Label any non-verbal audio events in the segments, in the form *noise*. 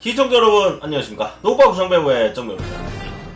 시청자 여러분 안녕하십니까? 노바 구성배우의 정명입니다.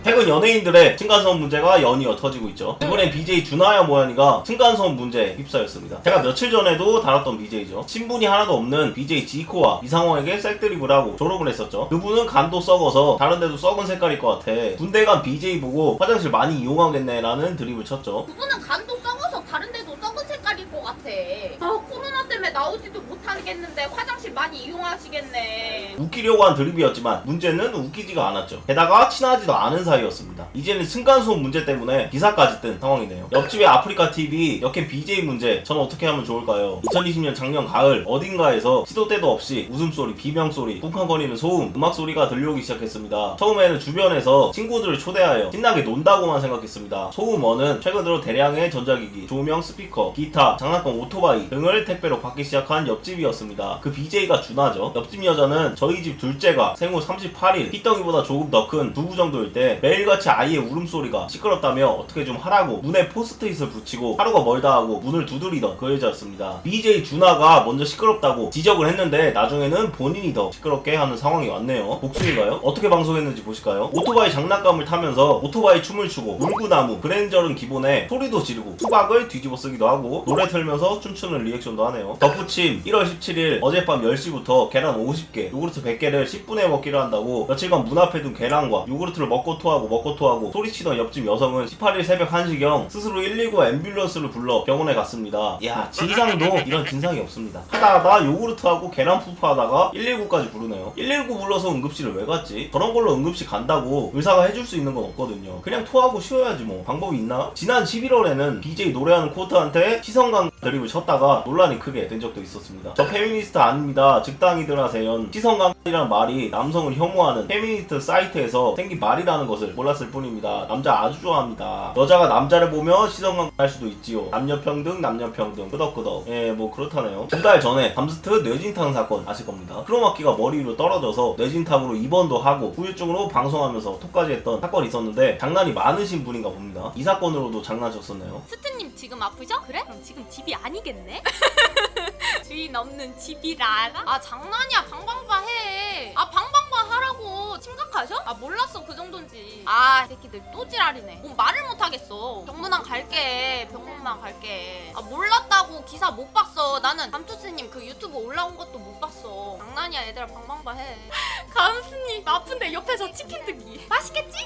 최근 연예인들의 층간소음 문제가 연이어 터지고 있죠. 이번엔 BJ 준하야 모연이가 층간소음 문제에 휩싸였습니다. 제가 며칠 전에도 다뤘던 BJ죠. 신분이 하나도 없는 BJ 지코와 이상호에게 색드립을 하고 졸업을 했었죠. 그분은 간도 썩어서 다른 데도 썩은 색깔일 것 같아. 군대 간 BJ 보고 화장실 많이 이용하겠네 라는 드립을 쳤죠. 그분은 간도 썩어서 다른 데도 썩은 색깔일 것 같아. 아, 코로나 나오지도 못하겠는데 화장실 많이 이용하시겠네. 웃기려고 한 드립이었지만 문제는 웃기지가 않았죠. 게다가 친하지도 않은 사이였습니다. 이제는 층간소음 문제 때문에 기사까지 뜬 상황이네요. 옆집의 아프리카 TV 역행 BJ 문제 저는 어떻게 하면 좋을까요? 2020년 작년 가을 어딘가에서 시도 때도 없이 웃음소리, 비명소리, 쿵쾅거리는 소음, 음악소리가 들려오기 시작했습니다. 처음에는 주변에서 친구들을 초대하여 신나게 논다고만 생각했습니다. 소음원은 최근 들어 대량의 전자기기, 조명, 스피커, 기타, 장난감 오토바이 등을 택배로 받기 시작한 옆집이었습니다. 그 BJ가 준하죠. 옆집 여자는 저희 집 둘째가 생후 38일, 피덩이보다 조금 더 큰 두부 정도일 때 매일같이 아이의 울음소리가 시끄럽다며 어떻게 좀 하라고 문에 포스트잇을 붙이고 하루가 멀다 하고 문을 두드리던 그 여자였습니다. BJ 준하가 먼저 시끄럽다고 지적을 했는데 나중에는 본인이 더 시끄럽게 하는 상황이 왔네요. 복수인가요? 어떻게 방송했는지 보실까요? 오토바이 장난감을 타면서 오토바이 춤을 추고 물구나무, 그랜저는 기본에 소리도 지르고 수박을 뒤집어 쓰기도 하고 노래 틀면서 춤추는 리액션도 하네요. 덧붙임 1월 17일 어젯밤 10시부터 계란 50개, 요구르트 100개를 10분에 먹기로 한다고 며칠간 문 앞에 둔 계란과 요구르트를 먹고 토하고 먹고 토하고 소리치던 옆집 여성은 18일 새벽 1시경 스스로 119 앰뷸런스를 불러 병원에 갔습니다. 야 진상도 이런 진상이 없습니다. 하다 하다 요구르트하고 계란 푸푸 하다가 119까지 부르네요. 119 불러서 응급실을 왜 갔지? 저런 걸로 응급실 간다고 의사가 해줄 수 있는 건 없거든요. 그냥 토하고 쉬어야지 뭐 방법이 있나? 지난 11월에는 BJ 노래하는 코트한테 시선강 드립을 쳤다가 논란이 크게 된 적도 있었습니다. 저 페미니스트 아닙니다. 즉당이들 하세요. 시선강이라는 말이 남성을 혐오하는 페미니스트 사이트에서 생긴 말이라는 것을 몰랐을 뿐입니다. 남자 아주 좋아합니다. 여자가 남자를 보며 시선강 할 수도 있지요. 남녀평등, 남녀평등. 끄덕끄덕. 예, 뭐 그렇다네요. 두 달 전에 밤스트 뇌진탕 사건 아실 겁니다. 크로마키가 머리 위로 떨어져서 뇌진탕으로 입원도 하고 후유증으로 방송하면서 톡까지 했던 사건이 있었는데 장난이 많으신 분인가 봅니다. 이 사건으로도 장난쳤었네요. 스트님 지금 아프죠? 그래? 그럼 지금 집이 아니겠네? *laughs* 주인 없는 집이라. 아 장난이야 방방바 해. 아 방방바 하라고. 심각하셔? 아 몰랐어 그 정도인지. 아이 새끼들 또 지랄이네. 뭐 말을 못 하겠어. 병문안 갈게. 병문안 갈게. 아 몰랐다고 기사 못 봤어. 나는 감투스님 그 유튜브 올라온 것도 못 봤어. 장난이야 얘들아 방방바 해. *laughs* 감스님 아픈데 옆에서 치킨. 맛있겠지? 맛있겠지?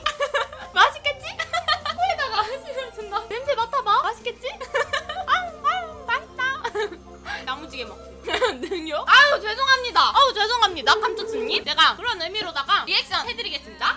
제가 그런 의미로다가 리액션 해드리겠습니다.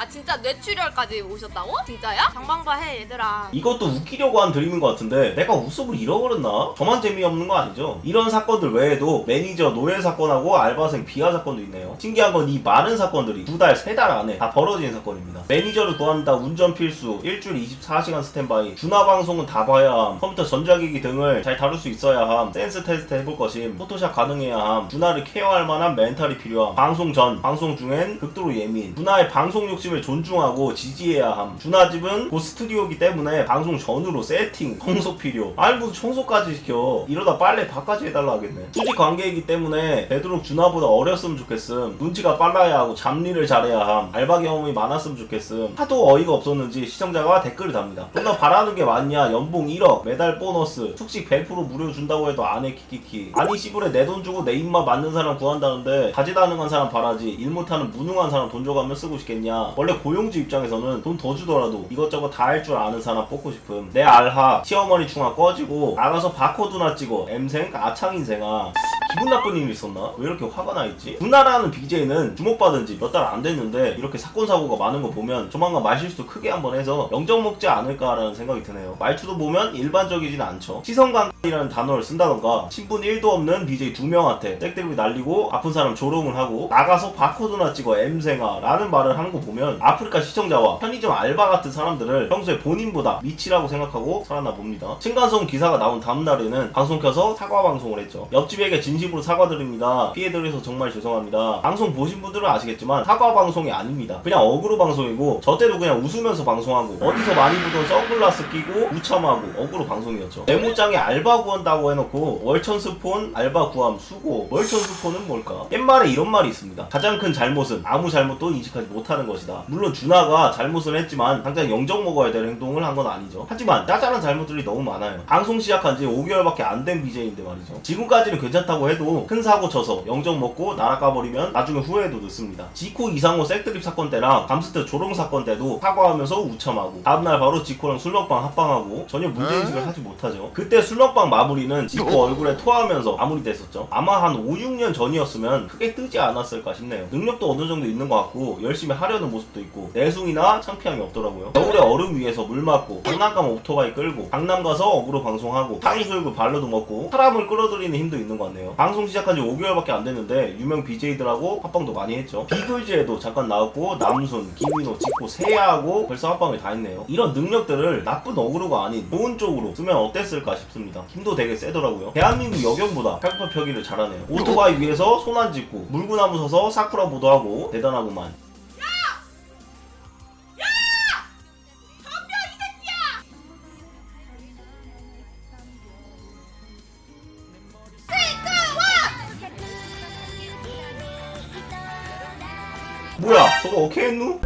아 진짜 뇌출혈까지 오셨다고? 진짜야? 장방바 해 얘들아. 이것도 웃기려고 한 드림인 것 같은데 내가 웃음을 잃어버렸나? 저만 재미없는 거 아니죠? 이런 사건들 외에도 매니저 노예 사건하고 알바생 비하 사건도 있네요. 신기한 건 이 많은 사건들이 두 달, 세 달 안에 다 벌어진 사건입니다. 매니저를 구한다, 운전 필수, 일주일 24시간 스탠바이, 준하 방송은 다 봐야 함, 컴퓨터 전자기기 등을 잘 다룰 수 있어야 함, 센스 테스트 해볼 것임, 포토샵 가능해야 함, 준하를 케어할 만한 멘탈이 필요함, 방송 전, 방송 중엔 극도로 예민, 준하의 방송 욕심 을 존중하고 지지해야 함, 준하 집은 곧 스튜디오이기 때문에 방송 전후로 세팅, 청소 필요, 아니 무슨 청소까지 시켜, 이러다 빨래 바까지 해달라 하겠네. 수직 관계이기 때문에 되도록 준하보다 어렸으면 좋겠음, 눈치가 빨라야 하고 잡일을 잘해야 함, 알바 경험이 많았으면 좋겠음, 하도 어이가 없었는지 시청자가 댓글을 답니다. 좀 더 바라는 게 많냐, 연봉 1억, 매달 보너스, 숙식 100% 무료 준다고 해도 안해 키키키. 아니 시부레 내돈 주고 내 입맛 맞는 사람 구한다는데 다재다능한 사람 바라지 일 못하는 무능한 사람 돈 줘가면 쓰고 싶겠냐. 원래 고용주 입장에서는 돈 더 주더라도 이것저것 다 할 줄 아는 사람 뽑고 싶음. 내 알하, 시어머니 충아 꺼지고 나가서 바코드나 찍어. M생, 아창인생아. 기분 나쁜 일이 있었나? 왜 이렇게 화가 나 있지? 군나라는 BJ는 주목받은 지 몇 달 안 됐는데 이렇게 사건 사고가 많은 거 보면 조만간 말실수 크게 한번 해서 영정 먹지 않을까라는 생각이 드네요. 말투도 보면 일반적이진 않죠. 시선강이라는 단어를 쓴다던가 신분 1도 없는 BJ 두 명한테 땡땡이 날리고 아픈 사람 조롱을 하고 나가서 바코드나 찍어 M생아 라는 말을 하는 거 보면 아프리카 시청자와 편의점 알바 같은 사람들을 평소에 본인보다 미치라고 생각하고 살았나 봅니다. 층간소음 기사가 나온 다음 날에는 방송 켜서 사과 방송을 했죠. 옆집에게 진 진심으로 사과드립니다. 피해드려서 정말 죄송합니다. 방송 보신 분들은 아시겠지만 사과 방송이 아닙니다. 그냥 어그로 방송이고 저 때도 그냥 웃으면서 방송하고 어디서 많이 보던 선글라스 끼고 우참하고 어그로 방송이었죠. 메모장에 알바 구한다고 해놓고 월천 스폰 알바 구함 수고 월천 스폰은 뭘까? 옛말에 이런 말이 있습니다. 가장 큰 잘못은 아무 잘못도 인식하지 못하는 것이다. 물론 준하가 잘못을 했지만 당장 영정 먹어야 될 행동을 한 건 아니죠. 하지만 짜잘한 잘못들이 너무 많아요. 방송 시작한 지 5개월밖에 안 된 BJ인데 말이죠. 지금까지는 괜찮다고 해도 큰 사고 쳐서 영정 먹고 날아 까버리면 나중에 후회도 늦습니다. 지코 이상호 색드립 사건 때랑 감스트 조롱 사건 때도 사과하면서 우참하고 다음날 바로 지코랑 술먹방 합방하고 전혀 문제인식을 하지 못하죠. 그때 술먹방 마무리는 지코 얼굴에 토하면서 마무리됐었죠. 아마 한 5, 6년 전이었으면 크게 뜨지 않았을까 싶네요. 능력도 어느 정도 있는 것 같고 열심히 하려는 모습도 있고 내숭이나 창피함이 없더라고요. 겨울에 얼음 위에서 물 맞고 강남 가면 오토바이 끌고 강남 가서 어그로 방송하고 탕수육을 발로도 먹고 사람을 끌어들이는 힘도 있는 것 같네요. 방송 시작한 지 5개월밖에 안 됐는데 유명 BJ들하고 합방도 많이 했죠. 비글즈에도 잠깐 나왔고 남순, 김민호, 지코, 세야하고 벌써 합방을 다 했네요. 이런 능력들을 나쁜 어그로가 아닌 좋은 쪽으로 쓰면 어땠을까 싶습니다. 힘도 되게 세더라고요. 대한민국 여경보다 펴펴펴기를 잘하네요. 오토바이 위에서 손 안 짚고 물구나무 서서 사쿠라 보도하고 대단하구만. 저거 오케이 했누?